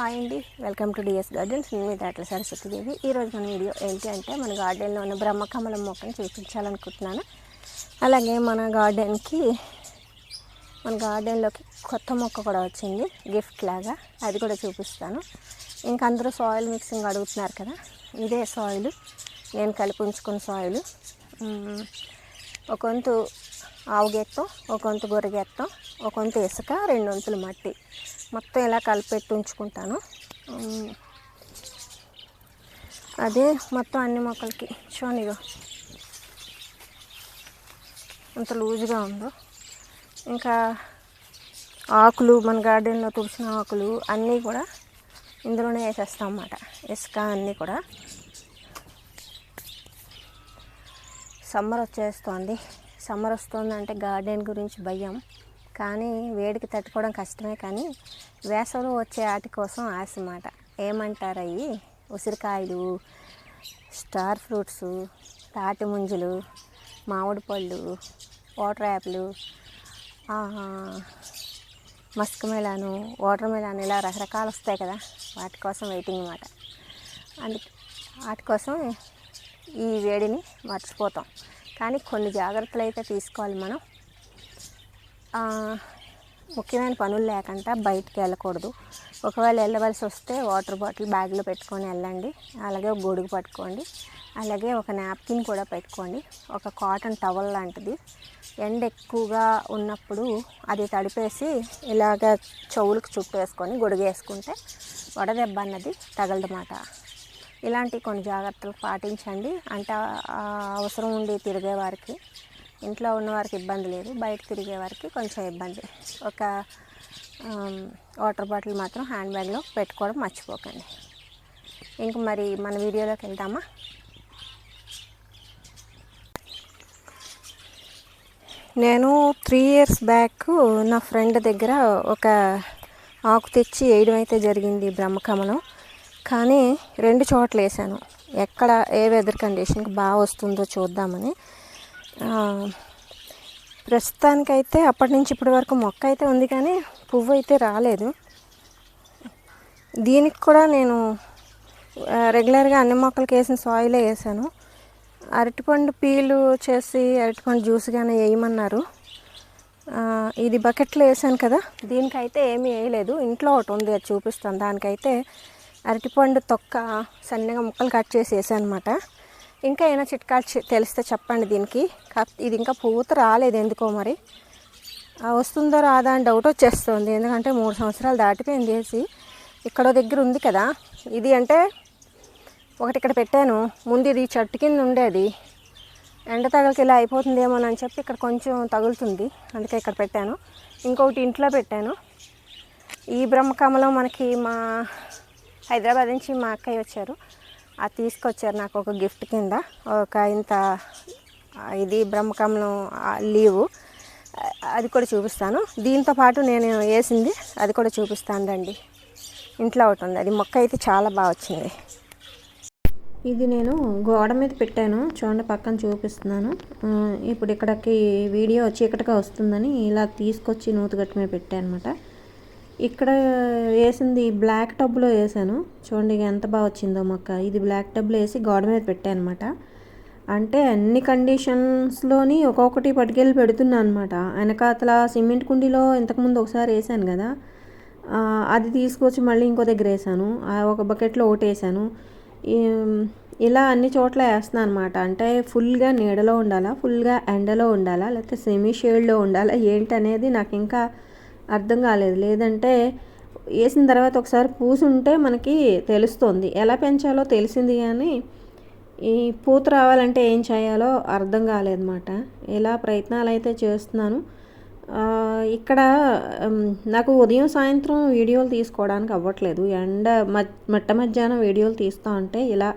Hi అండి. Welcome to DS gardens. నేను మీ దాట్ల సరస్వతిదేవి ఈరోజు మన వీడియో ఏంటి అంటే మన గార్డెన్లో ఉన్న బ్రహ్మకమలం మొక్కను చూపించాలనుకుంటున్నాను. అలాగే మన గార్డెన్కి మన గార్డెన్లోకి కొత్త మొక్క కూడా వచ్చింది. గిఫ్ట్ లాగా. అది కూడా చూపిస్తాను. ఇంకా అందరూ సాయిల్ మిక్సింగ్ అడుగుతున్నారు కదా. ఇదే సాయిల్. నేను కలిపి ఉంచుకున్న సాయిల్. ఒక వంతు ఆవు గెత్తం ఒక వంతు గొర్రె గెత్తం ఒక వంతు ఇసుక రెండు వంతులు మట్టి. మొత్తం ఇలా కలిపెట్టి ఉంచుకుంటాను. అదే మొత్తం అన్ని మొక్కలకి. చూనిగో అంత లూజుగా ఉందో. ఇంకా ఆకులు మన గార్డెన్లో తుడిసిన ఆకులు అన్నీ కూడా ఇందులోనే వేసేస్తాం అన్నమాట. ఇసుక అన్నీ కూడా. సమ్మర్ వచ్చేస్తోంది. సమ్మర్ వస్తుందంటే గార్డెన్ గురించి భయం. కానీ వేడికి తట్టుకోవడం కష్టమే కానీ వేసవిలో వచ్చే వాటి కోసం ఆశ మాట. ఏమంటారు అవి ఉసిరికాయలు స్టార్ ఫ్రూట్స్ తాటి ముంజలు మామిడి పళ్ళు వాటర్ యాప్లు మస్క్ మెలాను వాటర్ మెలాన్ ఇలా రకరకాలు వస్తాయి కదా. వాటి కోసం వెయిటింగ్ అన్నమాట అందుకే వాటి కోసం ఈ వేడిని మర్చిపోతాం. కానీ కొన్ని జాగ్రత్తలు అయితే తీసుకోవాలి మనం. ముఖ్యమైన పనులు లేకుండా బయటికి వెళ్ళకూడదు. ఒకవేళ వెళ్ళవలసి వస్తే వాటర్ బాటిల్ బ్యాగ్లో పెట్టుకొని వెళ్ళండి. అలాగే ఒక గొడుగు పట్టుకోండి. అలాగే ఒక నాప్కిన్ కూడా పెట్టుకోండి. ఒక కాటన్ టవల్ లాంటిది. ఎండ ఎక్కువగా ఉన్నప్పుడు అది తడిపేసి ఇలాగ చెవులకు చుట్టేసుకొని గొడుగు వేసుకుంటే వడదెబ్బ అన్నది తగలదన్నమాట. ఇలాంటి కొన్ని జాగ్రత్తలు పాటించండి. అంటే అవసరం ఉండి తిరిగే వారికి ఇంట్లో ఉన్న వారికి ఇబ్బంది లేదు. బయట తిరిగే వారికి కొంచెం ఇబ్బంది. ఒక వాటర్ బాటిల్ మాత్రం హ్యాండ్ బ్యాగ్లో పెట్టుకోవడం మర్చిపోకండి. ఇంక మరి మన వీడియోలోకి వెళ్దామా? నేను త్రీ ఇయర్స్ బ్యాక్ నా ఫ్రెండ్ దగ్గర ఒక ఆకు తెచ్చి వేయడం అయితే జరిగింది బ్రహ్మకమలం. కానీ రెండు చోట్ల వేసాను. ఎక్కడ ఏ వెదర్ కండిషన్కి బాగా వస్తుందో చూద్దామని. ప్రస్తుతానికైతే అప్పటి నుంచి ఇప్పటి వరకు మొక్క అయితే ఉంది కానీ పువ్వు అయితే రాలేదు. దీనికి కూడా నేను రెగ్యులర్గా అన్ని మొక్కలకి వేసిన సాయిలే వేసాను. అరటిపండు పీలు చేసి అరటిపండు జ్యూస్ కానీ వేయమన్నారు. ఇది బకెట్లో వేసాను కదా దీనికైతే ఏమీ వేయలేదు. ఇంట్లో ఒకటి ఉంది అది చూపిస్తాను. దానికైతే అరటిపండు తొక్క సన్నగా ముక్కలు కట్ చేసి వేసాను అనమాట ఇంకా ఏమైనా చిట్కాలు తెలిస్తే చెప్పండి దీనికి. ఇది ఇంకా పూత రాలేదు ఎందుకో మరి. వస్తుందో రాదా అని డౌట్ వచ్చేస్తుంది. ఎందుకంటే మూడు సంవత్సరాలు దాటిపోయింది వేసి ఇక్కడ దగ్గర ఉంది కదా. ఇది అంటే ఒకటి ఇక్కడ పెట్టాను. ముందు ఇది చెట్టు కింద ఉండేది. ఎండ తగలకి ఇలా అయిపోతుందేమో అని చెప్పి ఇక్కడ కొంచెం తగులుతుంది. అందుకే ఇక్కడ పెట్టాను. ఇంకొకటి ఇంట్లో పెట్టాను. ఈ బ్రహ్మకమలం మనకి మా హైదరాబాద్ నుంచి మా అక్కయ్య వచ్చారు. అది తీసుకొచ్చారు నాకు ఒక గిఫ్ట్ కింద. ఒక ఇంత ఇది బ్రహ్మకమలం లీవు. అది కూడా చూపిస్తాను. దీంతో పాటు నేను వేసింది అది కూడా చూపిస్తాను రండి ఇంట్లో ఒకటి ఉంది. అది మొక్క అయితే చాలా బాగా వచ్చింది. ఇది నేను గోడ మీద పెట్టాను. చూడండి పక్కన చూపిస్తున్నాను. ఇప్పుడు ఇక్కడికి వీడియో చీకటిగా వస్తుందని ఇలా తీసుకొచ్చి నూతుగట్టు మీద పెట్టాను అనమాట ఇక్కడ వేసింది బ్లాక్ టబ్లో వేసాను. చూడండి ఎంత బాగా వచ్చిందో మొక్క. ఇది బ్లాక్ టబ్లో వేసి గోడ మీద పెట్టాను అనమాట అంటే అన్ని కండిషన్స్లోని ఒక్కొక్కటి పట్టుకెళ్ళి పెడుతున్నాను అనమాట వెనకాతల సిమెంట్ కుండీలో ఇంతకుముందు ఒకసారి వేసాను కదా. అది తీసుకొచ్చి మళ్ళీ ఇంకో దగ్గర వేసాను. ఆ ఒక బకెట్లో ఒకటి వేసాను. ఇలా అన్ని చోట్ల వేస్తున్నాను అనమాట అంటే ఫుల్గా నీడలో ఉండాలా ఫుల్గా ఎండలో ఉండాలా లేకపోతే సెమీ షేడ్లో ఉండాలా ఏంటనేది నాకు ఇంకా అర్థం కాలేదు. లేదంటే వేసిన తర్వాత ఒకసారి పూసుంటే మనకి తెలుస్తుంది. ఎలా పెంచాలో తెలిసింది కానీ ఈ పూత రావాలంటే ఏం చేయాలో అర్థం కాలేదన్నమాట. ఇలా ప్రయత్నాలు అయితే చేస్తున్నాను ఇక్కడ నాకు ఉదయం సాయంత్రం వీడియోలు తీసుకోవడానికి అవ్వట్లేదు. ఎండ మట్ట మధ్యాహ్నం వీడియోలు తీస్తా ఉంటే ఇలా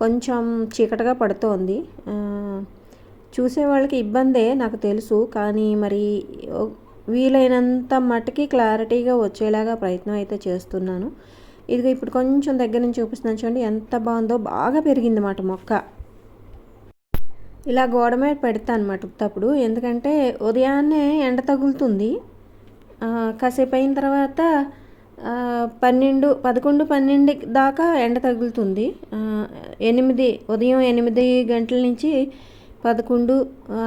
కొంచెం చీకటిగా పడుతోంది. చూసేవాళ్ళకి చూసే వాళ్ళకి ఇబ్బందే నాకు తెలుసు. కానీ మరి వీలైనంత మటుకి క్లారిటీగా వచ్చేలాగా ప్రయత్నం అయితే చేస్తున్నాను. ఇదిగో ఇప్పుడు కొంచెం దగ్గర నుంచి చూపిస్తున్నాను చూడండి ఎంత బాగుందో బాగా పెరిగింది అన్నమాట మొక్క. ఇలా గోడ మీద పెడతా అనమాట ఉత్తప్పుడు. ఎందుకంటే ఉదయాన్నే ఎండ తగులుతుంది. కాసేపు అయిన తర్వాత పన్నెండు పదకొండు పన్నెండు దాకా ఎండ తగులుతుంది. ఎనిమిది ఉదయం ఎనిమిది గంటల నుంచి పదకొండు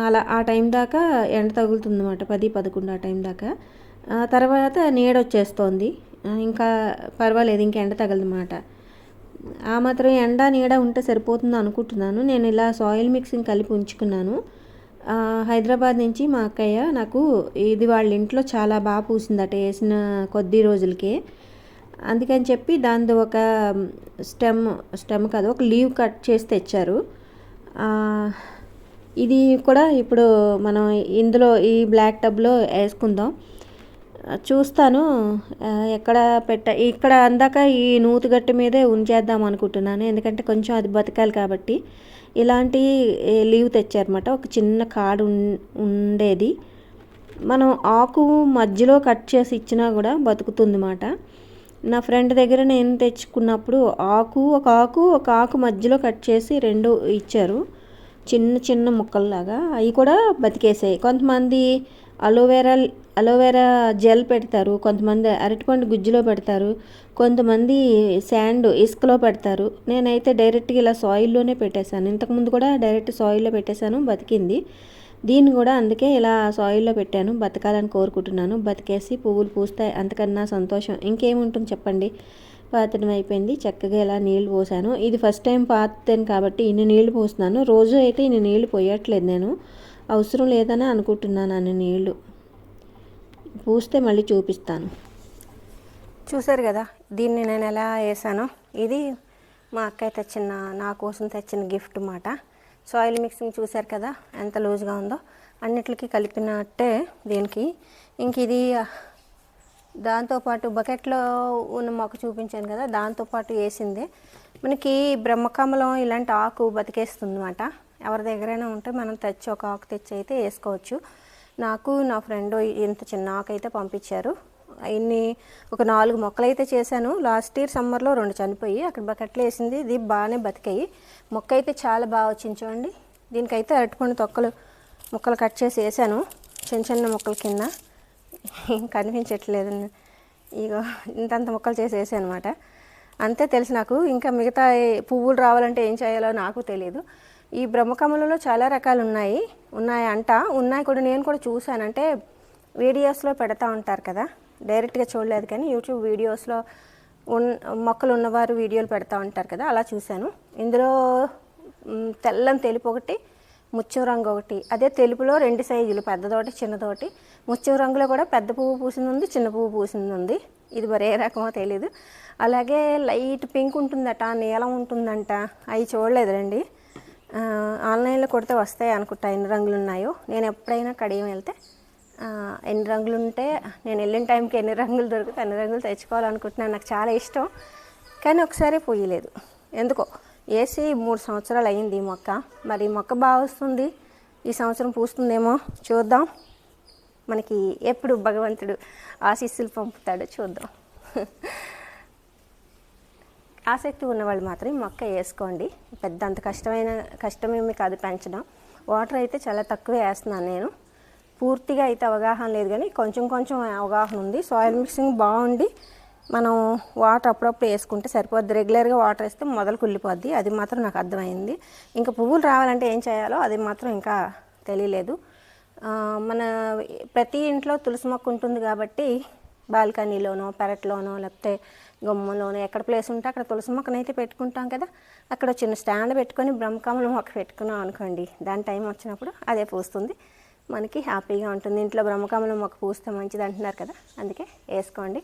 అలా ఆ టైం దాకా ఎండ తగులుతుందన్నమాట పది పదకొండు ఆ టైం దాకా. తర్వాత నీడ వచ్చేస్తోంది. ఇంకా పర్వాలేదు ఇంకా ఎండ తగలదన్నమాట. ఆ మాత్రం ఎండ నీడ ఉంటే సరిపోతుంది అనుకుంటున్నాను. నేను ఇలా సాయిల్ మిక్సింగ్ కలిపి ఉంచుకున్నాను. హైదరాబాద్ నుంచి మా అక్కయ్య నాకు ఇది వాళ్ళ ఇంట్లో చాలా బాగా పూసిందట వేసిన కొద్ది రోజులకే. అందుకని చెప్పి దాని ఒక స్టెమ్ స్టెమ్ కాదు ఒక లీవ్ కట్ చేసి తెచ్చారు. ఇది కూడా ఇప్పుడు మనం ఇందులో ఈ బ్లాక్ టబ్లో వేసుకుందాం. చూస్తాను ఎక్కడ పెట్ట ఇక్కడ అందాక ఈ నూతుగట్టు మీదే ఉంచేద్దాం అనుకుంటున్నాను. ఎందుకంటే కొంచెం అది బతకాలి కాబట్టి. ఇలాంటి లీవ్ తెచ్చారన్నమాట. ఒక చిన్న కాడు ఉండేది. మనం ఆకు మధ్యలో కట్ చేసి ఇచ్చినా కూడా బతుకుతుంది అన్నమాట నా ఫ్రెండ్ దగ్గర నేను తెచ్చుకున్నప్పుడు ఆకు ఒక ఆకు ఒక ఆకు మధ్యలో కట్ చేసి రెండు ఇచ్చారు. చిన్న చిన్న ముక్కల్లాగా అవి కూడా బతికేసాయి. కొంతమంది అలోవెరా అలోవెరా జెల్ పెడతారు కొంతమంది అరటిపండు గుజ్జులో పెడతారు కొంతమంది శాండ్ ఇసుకలో పెడతారు. నేనైతే డైరెక్ట్గా ఇలా సాయిల్లోనే పెట్టేశాను. ఇంతకుముందు కూడా డైరెక్ట్ సాయిల్లో పెట్టేశాను బతికింది. దీన్ని కూడా అందుకే ఇలా సాయిల్లో పెట్టాను బతకాలని కోరుకుంటున్నాను. బతికేసి పువ్వులు పూస్తాయి అంతకన్నా సంతోషం. ఇంకేముంటుంది చెప్పండి? పాతడం అయిపోయింది. చక్కగా ఇలా నీళ్ళు పోసాను. ఇది ఫస్ట్ టైం పాతాను కాబట్టి ఇన్ని నీళ్ళు పోస్తున్నాను. రోజు అయితే ఇన్ని నీళ్ళు పోయట్లేదు నేను. అవసరం లేదని అనుకుంటున్నాను అన్ని నీళ్ళు. పూస్తే మళ్ళీ చూపిస్తాను. చూసారు కదా దీన్ని నేను ఎలా వేసానో? ఇది మా అక్కయ్య తెచ్చిన నా కోసం తెచ్చిన గిఫ్ట్ మాట. సాయిల్ మిక్సింగ్ చూసారు కదా ఎంత లూజ్గా ఉందో? అన్నిటికీ కలిపినట్టే దీనికి. ఇంక ఇది దాంతోపాటు బకెట్లో ఉన్న మొక్క చూపించాను కదా దాంతోపాటు వేసిందే. మనకి బ్రహ్మకమలం ఇలాంటి ఆకు బతికేస్తుంది అనమాట ఎవరి దగ్గరైనా ఉంటే మనం తెచ్చి ఒక ఆకు తెచ్చి అయితే వేసుకోవచ్చు. నాకు నా ఫ్రెండ్ ఇంత చిన్న ఆకు అయితే పంపించారు. ఇన్ని ఒక నాలుగు మొక్కలు అయితే చేశాను. లాస్ట్ ఇయర్ సమ్మర్లో రెండు చనిపోయి అక్కడ బకెట్లు వేసింది. ఇది బాగానే బతికాయి. మొక్క అయితే చాలా బాగా వచ్చింది చూడండి. దీనికైతే అరటిపండు తొక్కలు ముక్కలు కట్ చేసి వేసాను చిన్న చిన్న మొక్కల కింద. ఏం కనిపించట్లేదు. ఇగో ఇంతంత ముక్కలు చేసి అనమాట అంతే తెలుసు నాకు. ఇంకా మిగతా పువ్వులు రావాలంటే ఏం చేయాలో నాకు తెలియదు ఈ బ్రహ్మకమలలో చాలా రకాలు ఉన్నాయి. ఉన్నాయి అంట. ఉన్నాయి కూడా నేను కూడా చూశాను. అంటే వీడియోస్లో పెడతా ఉంటారు కదా. డైరెక్ట్గా చూడలేదు కానీ యూట్యూబ్ వీడియోస్లో ఉన్ మొక్కలు ఉన్నవారు వీడియోలు పెడతా ఉంటారు కదా. అలా చూశాను. ఇందులో తెల్లం తెల్లని తెలుపు ఒకటి ముత్యం రంగు ఒకటి. అదే తెలుపులో రెండు సైజులు పెద్దదోటి చిన్నదోటి ముత్యం రంగులో కూడా పెద్ద పువ్వు పూసింది ఉంది చిన్న పువ్వు పూసింది. ఉంది ఇది మరి ఏ రకమో తెలీదు. అలాగే లైట్ పింక్ ఉంటుందట నీలం ఉంటుందంట. అవి చూడలేదురండి రండి. ఆన్లైన్లో కొడితే వస్తాయి అనుకుంటా ఎన్ని రంగులు ఉన్నాయో. నేను ఎప్పుడైనా కడియం వెళ్తే ఎన్ని రంగులు ఉంటే నేను వెళ్ళిన టైంకి ఎన్ని రంగులు దొరికితే అన్ని రంగులు తెచ్చుకోవాలనుకుంటున్నాను. నాకు చాలా ఇష్టం. కానీ ఒకసారి పోయలేదు. ఎందుకో? వేసి మూడు సంవత్సరాలు అయింది ఈ మొక్క. మరి మొక్క బాగా వస్తుంది. ఈ సంవత్సరం పూస్తుందేమో చూద్దాం. మనకి ఎప్పుడు భగవంతుడు ఆశీస్సులు పంపుతాడో చూద్దాం. ఆసక్తి ఉన్నవాళ్ళు మాత్రం ఈ మొక్క వేసుకోండి. పెద్ద అంత కష్టమైన కష్టమేమి కాదు పెంచడం. వాటర్ అయితే చాలా తక్కువే వేస్తున్నాను నేను. పూర్తిగా అయితే అవగాహన లేదు కానీ కొంచెం కొంచెం అవగాహన ఉంది. సాయిల్ మిక్సింగ్ బాగుండి మనం వాటర్ అప్పుడప్పుడు వేసుకుంటే సరిపోద్ది. రెగ్యులర్గా వాటర్ వేస్తే మొదలు కుళ్ళిపోద్ది. అది మాత్రం నాకు అర్థమైంది. ఇంకా పువ్వులు రావాలంటే ఏం చేయాలో అది మాత్రం ఇంకా తెలియలేదు. మన ప్రతి ఇంట్లో తులసి మొక్క ఉంటుంది కాబట్టి బాల్కనీలోనో పెరట్లోనో లేకపోతే గమ్మలోనో ఎక్కడ ప్లేస్ ఉంటే అక్కడ తులసి మొక్కనైతే పెట్టుకుంటాం కదా. అక్కడ చిన్న స్టాండ్ పెట్టుకొని బ్రహ్మకమలం మొక్క పెట్టుకున్నాం అనుకోండి. దాని టైం వచ్చినప్పుడు అదే పూస్తుంది. మనకి హ్యాపీగా ఉంటుంది. ఇంట్లో బ్రహ్మకమలం మొక్క పూస్తే మంచిది అంటున్నారు కదా. అందుకే వేసుకోండి.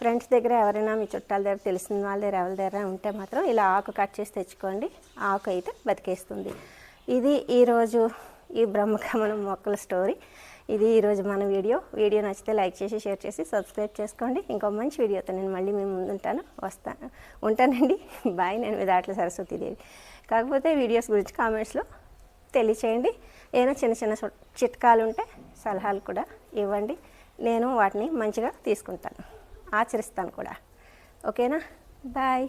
ఫ్రెండ్స్ దగ్గర ఎవరైనా మీ చుట్టాల దగ్గర తెలిసిన వాళ్ళ దగ్గర ఎవరి దగ్గర ఉంటే మాత్రం ఇలా ఆకు కట్ చేసి తెచ్చుకోండి. ఆకు అయితే బతికేస్తుంది. ఇది ఈరోజు ఈ బ్రహ్మకమలం మొక్కల స్టోరీ. ఇది ఈరోజు మన వీడియో. వీడియో నచ్చితే లైక్ చేసి షేర్ చేసి సబ్స్క్రైబ్ చేసుకోండి. ఇంకో మంచి వీడియోతో నేను మళ్ళీ మేము ముందుంటాను వస్తాను ఉంటానండి. బాయ్ నేను మీ దాంట్లో సరస్వతీదేవి. కాకపోతే వీడియోస్ గురించి కామెంట్స్లో తెలియచేయండి. ఏదైనా చిన్న చిన్న చిట్కాలు ఉంటే సలహాలు కూడా ఇవ్వండి. నేను వాటిని మంచిగా తీసుకుంటాను. ఆచరిస్తాను కూడా. ఓకేనా? బాయ్.